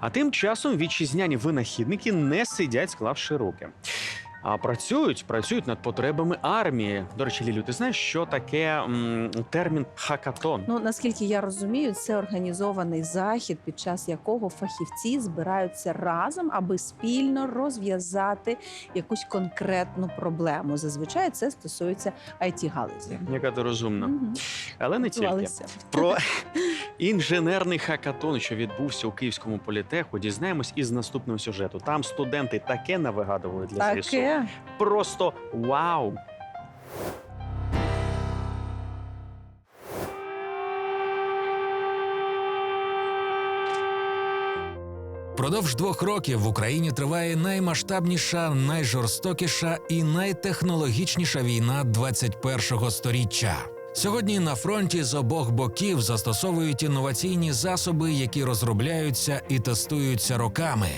А тим часом вітчизняні винахідники не сидять, склавши руки. А працюють, працюють над потребами армії. До речі, Лілю, ти знаєш, що таке м, термін хакатон? Ну наскільки я розумію, це організований захід, під час якого фахівці збираються разом, аби спільно розв'язати якусь конкретну проблему. Зазвичай це стосується it галузі. Яка ти розумна. Мгм. Але не тільки. Про інженерний хакатон, що відбувся у Київському політеху, дізнаємось із наступного сюжету. Там студенти таке навигадували для ЗСУ. Просто вау! Продовж двох років в Україні триває наймасштабніша, найжорстокіша і найтехнологічніша війна 21-го сторіччя. Сьогодні на фронті з обох боків застосовують інноваційні засоби, які розробляються і тестуються роками.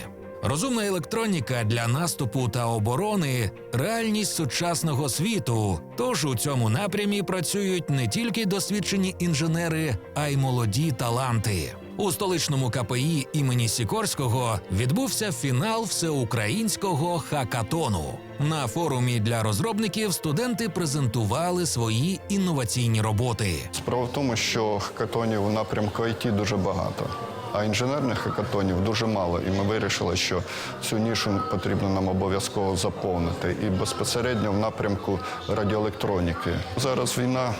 Розумна електроніка для наступу та оборони реальність сучасного світу. Тож у цьому напрямі працюють не тільки досвідчені інженери, а й молоді таланти. У столичному КПІ імені Сікорського відбувся фінал всеукраїнського хакатону. На форумі для розробників студенти презентували свої інноваційні роботи. Справа в тому, що хакатонів у напрямку IT дуже багато, а інженерних хакатонів дуже мало. І ми вирішили, що цю нішу потрібно нам обов'язково заповнити. І безпосередньо в напрямку радіоелектроніки. Зараз війна,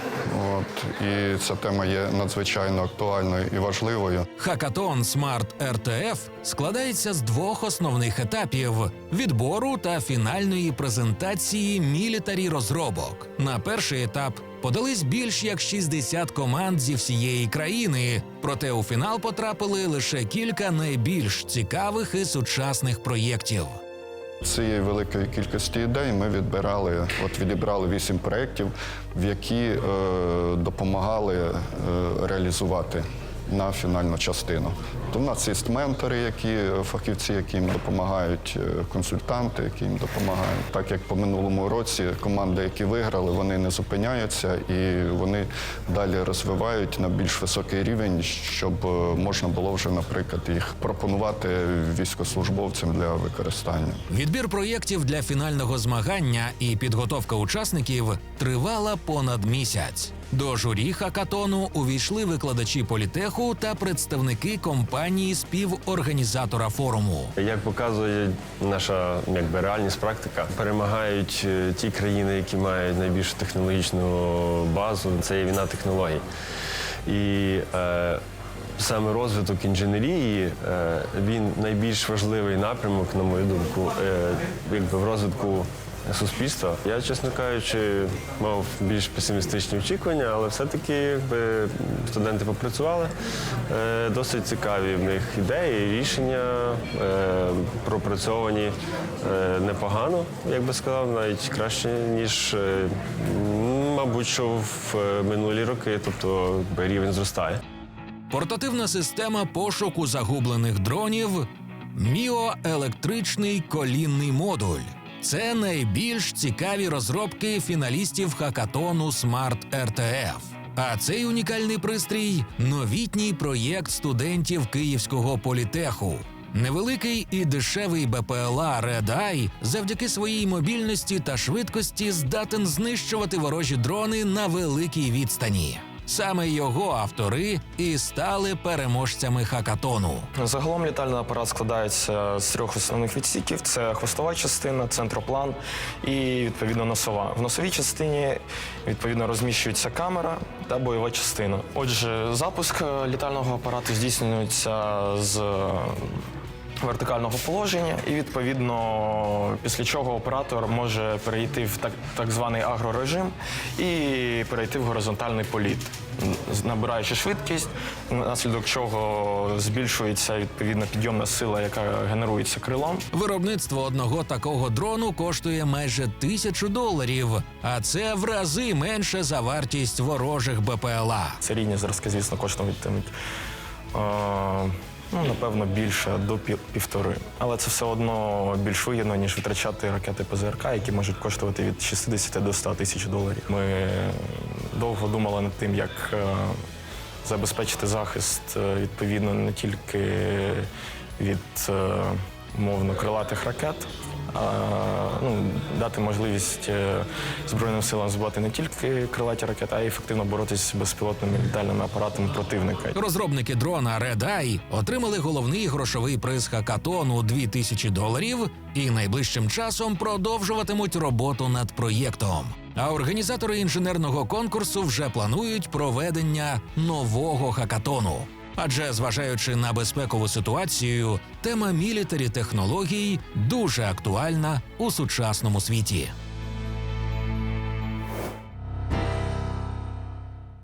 от, і ця тема є надзвичайно актуальною і важливою. Хакатон Smart RTF складається з двох основних етапів: відбору та фінальної презентації мілітарі розробок. На перший етап подались більш як 60 команд зі всієї країни. Проте у фінал потрапили лише кілька найбільш цікавих і сучасних проєктів. Цієї великої кількості ідей ми відбирали, от відібрали вісім проєктів, в які е, допомагали е, реалізувати на фінальну частину. То в нас є ментори, які фахівці, які їм допомагають, е, консультанти, які їм допомагають. Так як по минулому році команди, які виграли, вони не зупиняються і вони далі розвивають на більш високий рівень, щоб е, можна було вже, наприклад, їх пропонувати військовослужбовцям для використання. Відбір проєктів для фінального змагання і підготовка учасників тривала понад місяць. До журі хакатону увійшли викладачі політеху та представники компанії співорганізатора форуму. Як показує наша якби, реальність, практика, перемагають е, ті країни, які мають найбільшу технологічну базу. Це є війна технологій. І е, саме розвиток інженерії е, він найбільш важливий напрямок, на мою думку, е, якби в розвитку. Суспільства. Я, чесно кажучи, мав більш песимістичні очікування, але все-таки студенти попрацювали. Е, досить цікаві в них ідеї, рішення е, пропрацьовані е, непогано, як би сказав, навіть краще, ніж, мабуть, що в минулі роки, тобто рівень зростає. Портативна система пошуку загублених дронів міоелектричний колінний модуль. Це найбільш цікаві розробки фіналістів хакатону Smart RTF. А цей унікальний пристрій новітній проєкт студентів Київського політеху. Невеликий і дешевий БПЛА Red Eye завдяки своїй мобільності та швидкості здатен знищувати ворожі дрони на великій відстані. Саме його автори і стали переможцями хакатону. Загалом літальний апарат складається з трьох основних відсіків: це хвостова частина, центроплан і відповідно носова. В носовій частині відповідно розміщується камера та бойова частина. Отже, запуск е, літального апарату здійснюється з вертикального положення, і відповідно після чого оператор може перейти в так, так званий агрорежим і перейти в горизонтальний політ, набираючи швидкість, наслідок чого збільшується відповідно підйомна сила, яка генерується крилом. Виробництво одного такого дрону коштує майже тисячу доларів, а це в рази менше за вартість ворожих БПЛА. Серійні зразки, звісно, коштуватимуть. е, Ну, напевно, більше до пів- півтори. Але це все одно більш вигідно, ніж витрачати ракети ПЗРК, які можуть коштувати від 60 до 100 тисяч доларів. Ми довго думали над тим, як е, забезпечити захист е, відповідно не тільки від мовно крилатих ракет. Ну, дати можливість е, Збройним силам збивати не тільки крилаті ракети, а й ефективно боротися з безпілотними літальними апаратами противника. Розробники дрона Red Eye отримали головний грошовий приз хакатону 2000 доларів і найближчим часом продовжуватимуть роботу над проєктом. А організатори інженерного конкурсу вже планують проведення нового хакатону. Адже, зважаючи на безпекову ситуацію, тема мілітарі технологій дуже актуальна у сучасному світі.